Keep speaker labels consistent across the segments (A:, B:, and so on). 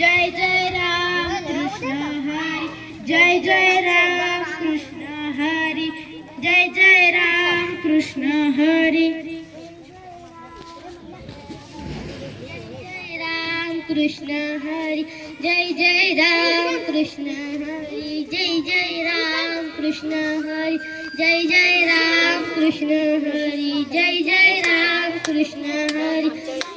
A: জয় জয় রাম কৃষ্ণ হরি জয় জয় রাম কৃষ্ণ হরি জয় জয় রাম কৃষ্ণ হরি রাম কৃষ্ণ হরি জয় জয় রাম কৃষ্ণ হরি জয় জয় রাম কৃষ্ণ হরি জয় জয় রাম কৃষ্ণ হরি জয় জয় রাম কৃষ্ণ হরি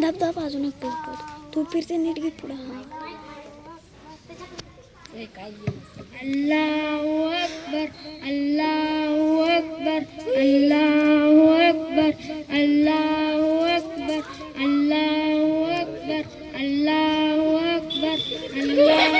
B: दाब दाब अजून एक तू फिरते नीट घे पुढं हा
A: अल्लाहू अकबर अल्लाहू अकबर अल्लाहू अकबर अल्लाहू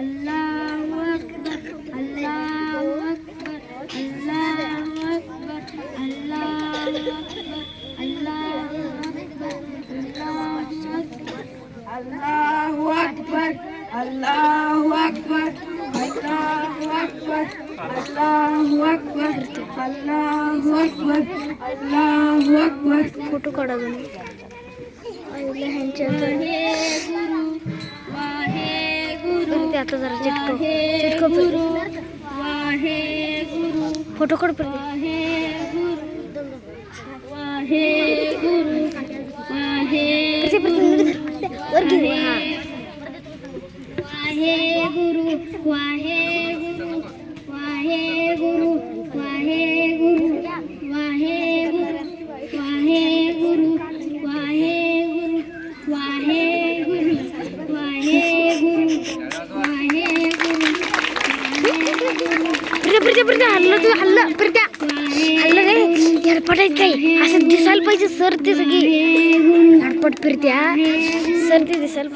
A: அல்லாஹ் அக்பர் அல்லாஹ் அக்பர் அல்லாஹ் அக்பர் அல்லாஹ் அக்பர் அல்லாஹ் அக்பர்
C: அல்லாஹ் அக்பர் அல்லாஹ் அக்பர் அல்லாஹ் அக்பர் அல்லாஹ் அக்பர் அல்லாஹ் அக்பர் அல்லாஹ் அக்பர்
A: ஃபோಟो काढा तुम्ही गुरु आता जरा चिटको चिटको फोटो कड पर
B: वाहे गुरु वाहे गुरु वाहे गुरु
A: हल्ल तू हल्ल प्रित्या हल्ल रे हडपटायच असं दिसायला पाहिजे सर ते सगळी फिरत्या सर ते दिसायला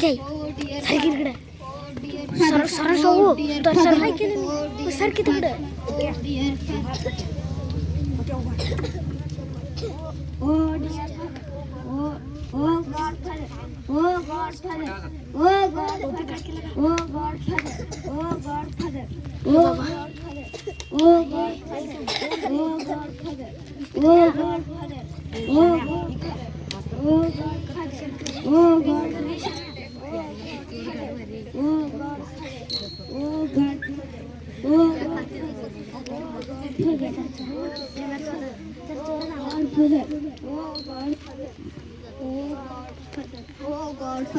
A: काय सारखी तिकडे सर सर सोबू तर सर काय केलं सारखी तिकडे
B: ओ dear oh oh God father oh God father oh God oh God father oh God father oh God father oh God father oh God father oh God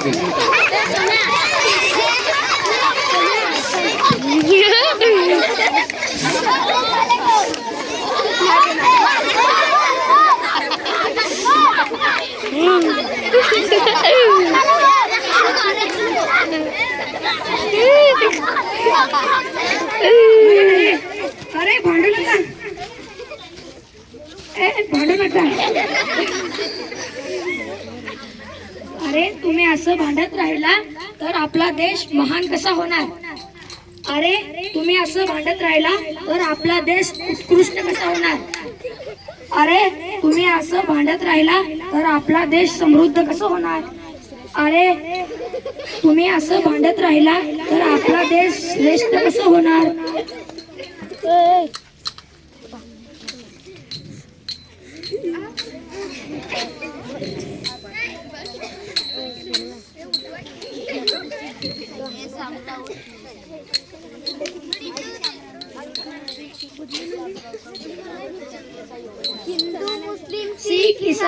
C: বিরোধী Mm. असं भांडत राहिला तर आपला देश महान कसा होणार अरे तुम्ही असं भांडत राहिला तर आपला देश उत्कृष्ट कसा होणार अरे तुम्ही असं भांडत राहिला तर आपला देश समृद्ध कसा होणार अरे तुम्ही असं भांडत राहिला तर आपला देश श्रेष्ठ कसं होणार Thank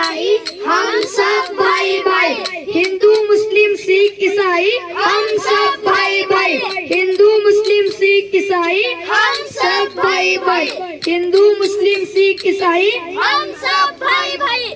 C: भाई हम सब भाई भाई हिंदू मुस्लिम सिख ईसाई हम सब भाई भाई हिंदू मुस्लिम सिख ईसाई हम सब भाई भाई हिंदू मुस्लिम सिख ईसाई
A: हम सब भाई भाई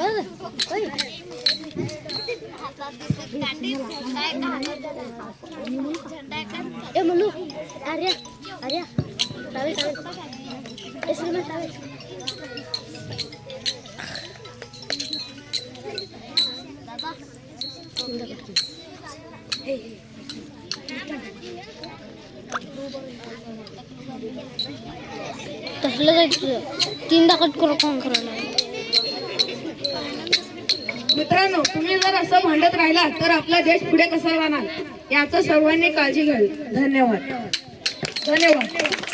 B: Ya melu, Arya, Arya, tarik, tarik, es krimnya tarik.
C: मित्रांनो तुम्ही जर असं भांडत राहिला तर आपला देश पुढे कसा जाणार याचं सर्वांनी काळजी घ्यावी धन्यवाद धन्यवाद